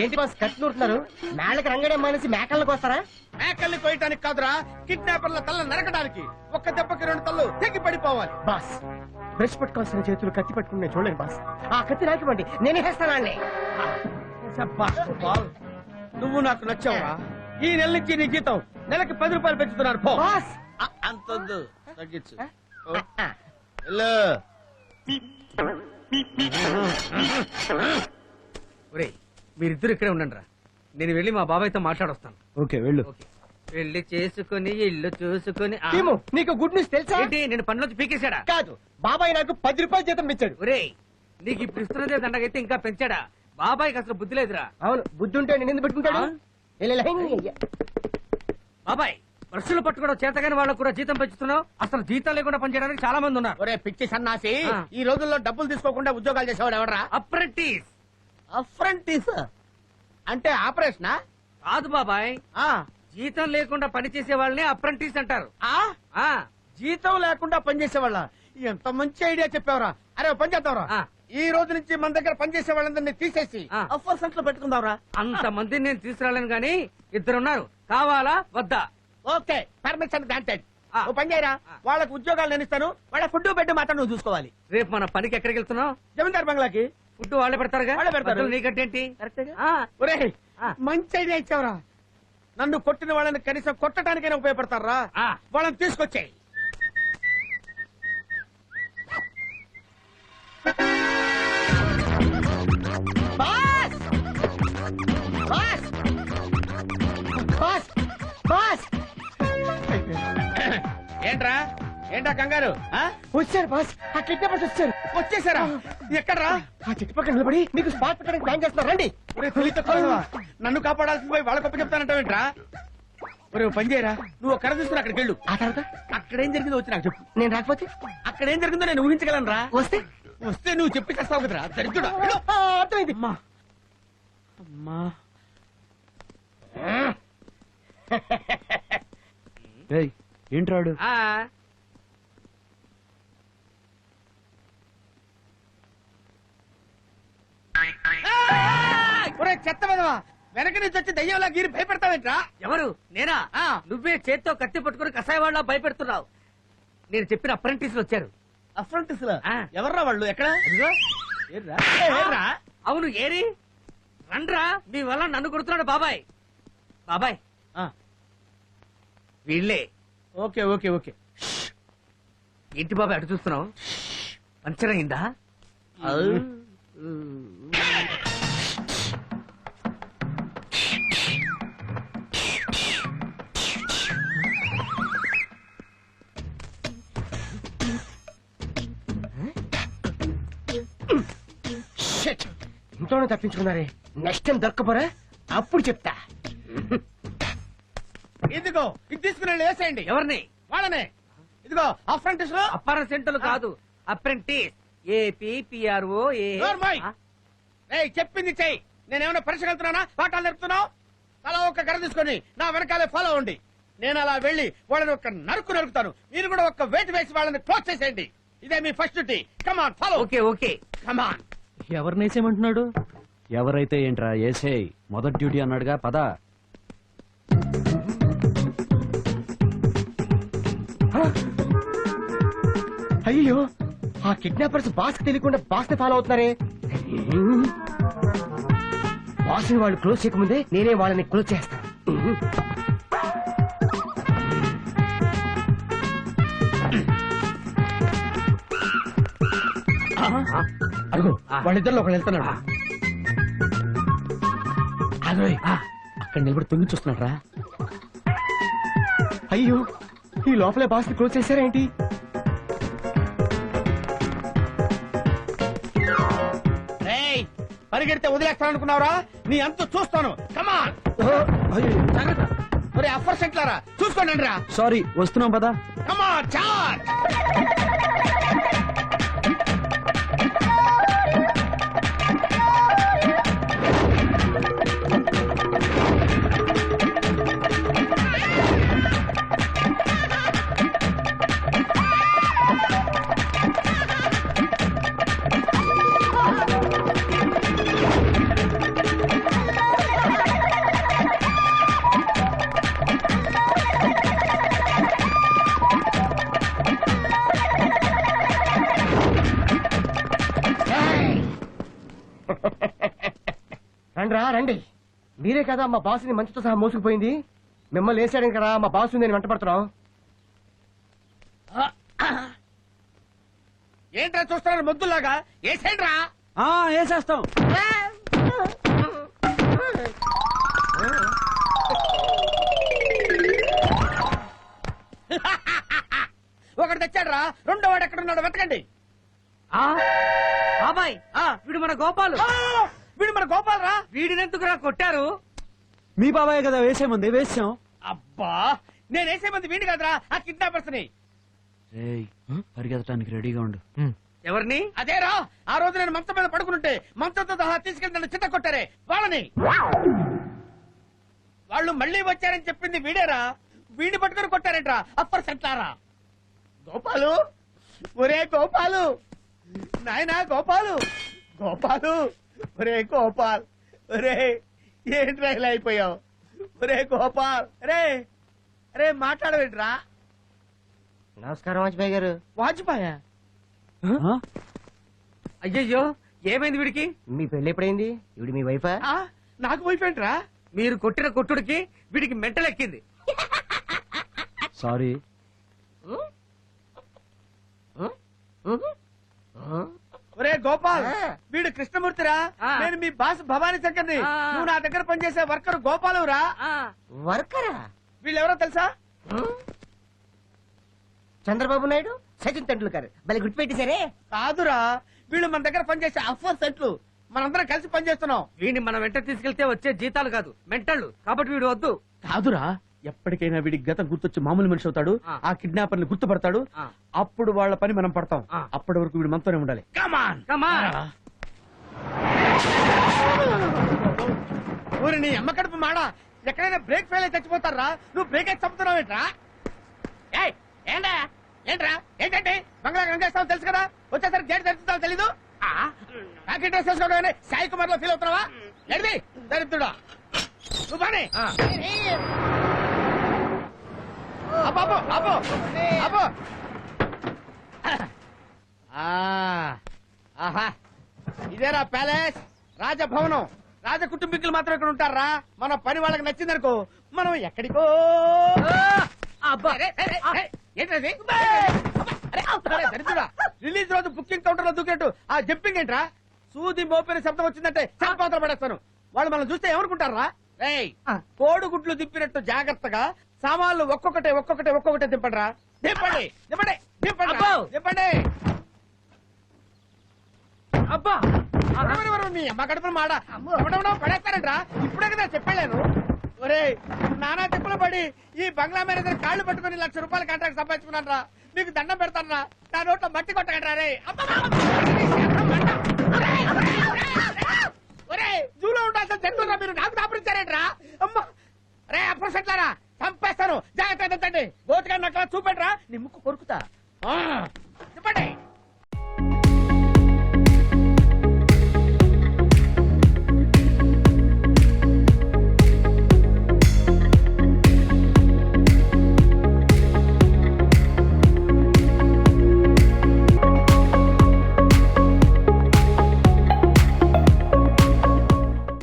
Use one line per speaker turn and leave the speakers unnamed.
ఏంటి బాస్ కత్తి నూరుతున్నారు మేళ్ళకి రంగడే మానేసి మేకలకు వస్తారా
మేకల్ని కోయటానికి కాదురా కిడ్నాపర్ల తల్ల నరకడానికి. ఒక్క దెబ్బకి రెండు తల్లు తెగి పడిపోవాలి.
బాస్ బ్రష్ పట్టుకోవాల్సిన చేతులు కత్తి పట్టుకుని నేను చూడలేను బాస్. ఆ కత్తి నాకివ్వండి నేనే వేస్తానండి
నువ్వు నాకు నచ్చావురా. ఈ నెల నుంచి నీ జీతం నెలకి పది రూపాయలు పెంచుతున్నారు
బాస్!
అంతొద్దు తగ్గించు.
ఒరేయ్ మీరిద్దరు ఇక్కడే ఉండండి రా నేను వెళ్ళి మా బాబాయ్తో మాట్లాడొస్తాను.
ఓకే వెళ్ళు.
ఓకే. పెళ్ళి చేసుకుని ఇల్లు చూసుకుని ఆ-
టీము నీకు గుడ్ న్యూస్ తెలుసా?
ఏంటి నేను పనిలోంచి పీకేశాడా?
కాదు బాబాయ్ నాకు పది రూపాయలు జీతం ఇచ్చాడు.
ఒరేయ్ నీకు ఇప్పుడు ఇస్తున్నదే దండగైతే ఇంకా పెంచాడా? బాబాయ్కి అసలు బుద్ధి లేదురా.
అవును బుద్ధి ఉంటే నేను ఎందుకు పెట్టుకుంటాడు?
ఆ? బాబాయ్ బ్రష్లు పట్టుకోవడం చేతగాని వాళ్ళకు కూడా జీతం పెంచుతున్నావు? అసలు జీతం లేకుండా పనిచేయడానికి చాలా మంది ఉన్నారు.
ఒరే పిచ్చి సన్నాసి
ఆ.
ఈ రోజుల్లో డబ్బులు తీసుకోకుండా ఉద్యోగాలు చేసేవాడు ఎవడరా?
అప్రెంటిస్.
అఫ్రంటీస్ అంటే ఆపరేషనా?
కాదు బాబాయ్.
ఆ.
జీతం లేకుండా పనిచేసే వాళ్ళని అప్రెంటిస్ అంటారు.
ఆ?
ఆ.
జీతం లేకుండా పనిచేసేవాళ్ళ? ఎంత మంచి ఐడియా చెప్పావురా. అరే ఓ పని చేద్దాంరా.
ఆ.
ఈ రోజు నుంచి మన దగ్గర పనిచేసే వాళ్ళందరినీ తీసేసి.
ఆ.
అఫర్ సెంటర్ పెట్టుకుందాంరా.
అంత మందిని నేను తీసుకురాలేను గాని ఇద్దరున్నారు. కావాలా? వద్దా?
ఓకే పర్మిషన్ గ్రాంటెడ్
ఆ.
ఓ పని చేయరా?
ఆ.
వాళ్ళకి ఉద్యోగాలు నేను ఇస్తాను. వాళ్ళ ఫుడ్ బెడ్ మాత్రం నువ్వు చూసుకోవాలి.
రేపు మన పనికి ఎక్కడికి వెళ్తున్నావు
జమీందార్ బంగ్లాకి.
ఫుడ్ వాళ్ళే పెడతారుగా?
వాళ్ళే పెడతారు.
మధ్యలో నీకంటేంటి? ఆ.
మంచి ఐడియా ఇచ్చావురా. నన్ను కొట్టిన వాళ్ళని కనీసం కొట్టడానికైనా ఉపయోగపడతారా?
ఆ.
వాళ్ళని తీసుకొచ్చాయి.
బాస్! బాస్! బాస్! బాస్!
ఏంట్రా? ఏంటా కంగారు? ఆ?
వచ్చారు బాస్. ఆ కిడ్నాపర్స్ వచ్చారు.
వచ్చేసారా? ఎక్కడ్రా?
ఆ చెట్టు పక్కన నిలబడి మీకు స్పాట్ పెట్టడానికి ప్లాన్ చేస్తున్నారు రండి.
ఒరే నన్ను కాపాడాల్సింది పోయి వాళ్ళ గొప్ప చెప్తానంటావేంట్రా ఒరే ఓ పని చేయరా? నువ్వు కర్ర తీసుకుని అక్కడికి వెళ్ళు.
ఆ తర్వాత?
అక్కడ ఏం జరిగిందో వచ్చి నాకు చెప్పు.
నేను రాకపోతే?
అక్కడ ఏం జరిగిందో నేను ఊహించగలను రా
వస్తే?
వస్తే నువ్వు చెప్పి చేస్తావు కదరా? దరిద్రుడా. వెళ్ళు.
ఆ, అర్థమైంది.
అమ్మా. అమ్మా.
ఏంట్రాడు?
ఆ,
ఒరే చెత్త విధవా వెనక నుంచి వచ్చి దయ్యంలా గీరి భయపెడతావేంట్రా?
ఎవరు? నేనా?
ఆ.
నువ్వే చేత్తో కత్తి పట్టుకుని కషాయ వాళ్ళ భయపెడుతున్నావు. నేను చెప్పిన అప్రెంటిస్ వచ్చారు.
అఫ్రంటిస్
ఆ.
ఎవర్రా వాళ్ళు? ఎక్కడ?
అవును ఏరి? రండ్రా. మీ వల్ల నన్ను కొడుతున్నాడు బాబాయ్. బాబాయ్.
ఆ,
వీళ్ళే.
Okay okay okay.
ఏంటి బాబాయ్ అటు చూస్తున్నావు? పంచర్ అయిందా?
ఇంట్లోనే తప్పించుకున్నారే. Next time దొరకపోరా? అప్పుడు చెప్తా.
ఇదిగో ఇది తీసుకుని వెళ్ళి వేసేయండి.
ఎవరిని?
వాళ్ళనే. ఇదిగో లో
అప్పార సెంటర్లు కాదు అప్రెంటిస్. ఏపీ పిఆర్ఓ ఏ.
చెప్పింది చెయ్యి. నేనేమైనా పరీక్ష వెళ్తున్నానా పాఠాలు నేర్పుతున్నావు? అలా ఒక గర తీసుకొని నా వెనకాలే ఫాలో అవ్వండి. నేను అలా వెళ్ళి వాళ్ళని ఒక నరుకు నరుకుతాను. మీరు కూడా ఒక వేటు వేసి వాళ్ళని క్లోజ్ చేసేయండి. ఇదే మీ first duty. Come on follow
okay okay.
Come on
ఎవరినేసేమంటున్నాడు ఎవరైతే ఏంట్రా ఏసేయ్ మొదటి డ్యూటీ అన్నాడుగా పద.
అయ్యో ఆ కిడ్నాపర్స్ బాస్ తెలియకుండా బాస్ని ఫాలో అవుతున్నారే? బాస్ని వాళ్ళు క్లోజ్ చేయకముందే నేనే వాళ్ళని క్లోజ్ చేస్తాను. అడుగు వాళ్ళిద్దరిలో ఒకళ్ళు వెళ్తున్నాడు. అక్కడ నిలబడి తొంగి చూస్తున్నాడు రా అయ్యో ఈ లోపలే బాస్ని క్లోజ్ చేశారేంటి?
పరిగెడితే వదిలేస్తాను అనుకున్నావురా నీ అంత చూస్తాను. కమాన్
జాగ్రత్త.
ఒరే అఫర్ సెంట్లారా? చూసుకోండి రా
సారీ వస్తున్నాం పదా.
కమాన్ చార్జ్
మీరే కదా మా బాసుని మంచుతో సహా మోసుకుపోయింది. మిమ్మల్ని వేసాడని కదా మా బాసు నేను వెంటపడుతున్నాం.
ఏంట్రా చూస్తున్నారు మొద్దులాగా
ఆ వేసేస్తాం
ఒకటి తెచ్చాడ్రా. రెండో వాడు ఎక్కడ ఉన్నాడు వెతకండి.
ఆ? బాబాయ్
ఆ,
వీడు మన గోపాలు.
ఆ, వీడు మన గోపాల్ రా
వీడినెందుకురా కొట్టారు?
మీ బాబాయ్ కదా వేసేమంది వేసాం.
అబ్బా నేను వేసే మంది వీడి కదరా ఆ
కిడ్నాపర్స్ని. పరిగెత్తడానికి రెడీగా ఉండు.
ఎవరిని?
అదేరా ఆ రోజు నేను మంచం మీద పడుకుంటే మంచంతో సహా తీసుకెళ్ళి నన్ను చిత్త కొట్టారే వాళ్ళని. వాళ్ళు మళ్ళీ వచ్చారని చెప్పింది వీడేరా వీడిని పట్టుకొని కొట్టారేంట్రా అప్పర్ సెంట్లారా. గోపాలు ఒరే గోపాలు నాయనా గోపాలు గోపాలు. ఒరే గోపాల్ ఒరే ఏంట్రా ఇలా అయిపోయావు? ఒరే గోపాల్ రే రే మాట్లాడవేంట్రా?
నమస్కారం వాజ్పేయి గారు.
వాజ్పాయా?
అయ్యయ్యో ఏమైంది వీడికి?
మీ పెళ్ళి ఎప్పుడైంది? ఇవిడు మీ వైఫా?
ఆ, నాకు వైఫ్ ఏంట్రా?
మీరు కొట్టిన కొట్టుడికి వీడికి మెంటలెక్కింది
సారీ.
ఒరే గోపాల్. వీడు కృష్ణమూర్తిరా. నేను మీ బాస్ భవానీ శంకర్ని. నువ్వు నా దగ్గర పనిచేసే వర్కర్ గోపాలవురా.
వర్కరా?
వీళ్ళెవరో తెలుసా?
చంద్రబాబు నాయుడు సచిన్ తెండూల్కర్ భలే గుర్తుపెట్టేశారే.
కాదురా వీళ్ళు మన దగ్గర పనిచేసే అఫర్ సెట్లు. మనందరం కలిసి పనిచేస్తున్నాం.
వీడిని మన వెంట తీసుకెళ్తే వచ్చే జీతాలు కాదు మెంటళ్ళు. కాబట్టి వీడు వద్దు.
కాదురా ఎప్పటికైనా వీడి గతం గుర్తొచ్చి మామూలు మనిషి అవుతాడు
ఆ.
కిడ్నాపర్ని గుర్తుపడతాడు. అప్పుడు వాళ్ళ పని మనం పడతాం.
ఆ.
అప్పటి వరకు వీడు మనతోనే ఉండాలి. నీ అమ్మ కడుపు మాడ. ఎక్కడైనా బ్రేక్ ఫెయిల్ అయితే చచ్చిపోతారా? నువ్వు బ్రేక్ అయితే చంపుతున్నావు ఏంట్రా? ఏయ్, ఏంటా ఏంట్రా? ఏంటంటే? బంగ్లా గంగేస్తావు తెలుసు కదా? వచ్చేసరికి గేట్ తెరుస్తావు తెలీదు? ప్యాకెట్ డ్రెస్ వేసుకోవడం సాయి కుమార్లో ఫీల్ అవుతున్నావా ఎడిది దరిద్రుడా. నువ్వు బానే అబ్బో! అబ్బో! ఆహా! ఇదేరా ప్యాలెస్! రాజభవనం! రాజ కుటుంబీకులు మాత్రం ఇక్కడ ఉంటారా? మన పని వాళ్ళకి నచ్చిందనుకో మనం ఎక్కడికో ఏంటది. రిలీజ్ రోజు బుకింగ్ కౌంటర్లో దూకినట్టు ఆ జంపింగ్ ఏంట్రా? సూది మోపిన శబ్దం వచ్చిందంటే చంపాత్ర పడేస్తాను. వాళ్ళు మనం చూస్తే ఏమనుకుంటారా? రేయ్! కోడిగుడ్లు దింపినట్టు జాగ్రత్తగా సామాన్లు ఒక్కొక్కటే ఒక్కొక్కటే ఒక్కొక్కటే దింపడరా. దింపండి దింపండి దింపండి
అబ్బో.
దింపండి.
అబ్బా!
ఎవరు, ఎవరు, మీ అమ్మ కడుపులు మాడ? ఎవడెవడో పడేస్తారంట్రా? ఇప్పుడే కదా చెప్పలేను ఒరే నానా తిప్పులు పడి ఈ బంగ్లా మేనేజర్ కాళ్ళు పట్టుకుని లక్ష రూపాయల కాంట్రాక్ట్ సంపాదించుకున్నాను రా మీకు దండం పెడతాను రా నా నోట్లో మట్టి కొట్టకండి రే ఒరే జూలో ఉండాల్సిన జంతువురా మీరు నాకు దాపరించారేంట్రా? అమ్మ! రే అప్పుడు సెట్లారా చంపేస్తాను జాగ్రత్త ఎత్తండి గోతిగా చూపెట్రా నీ ముక్కు కొరుకుతా.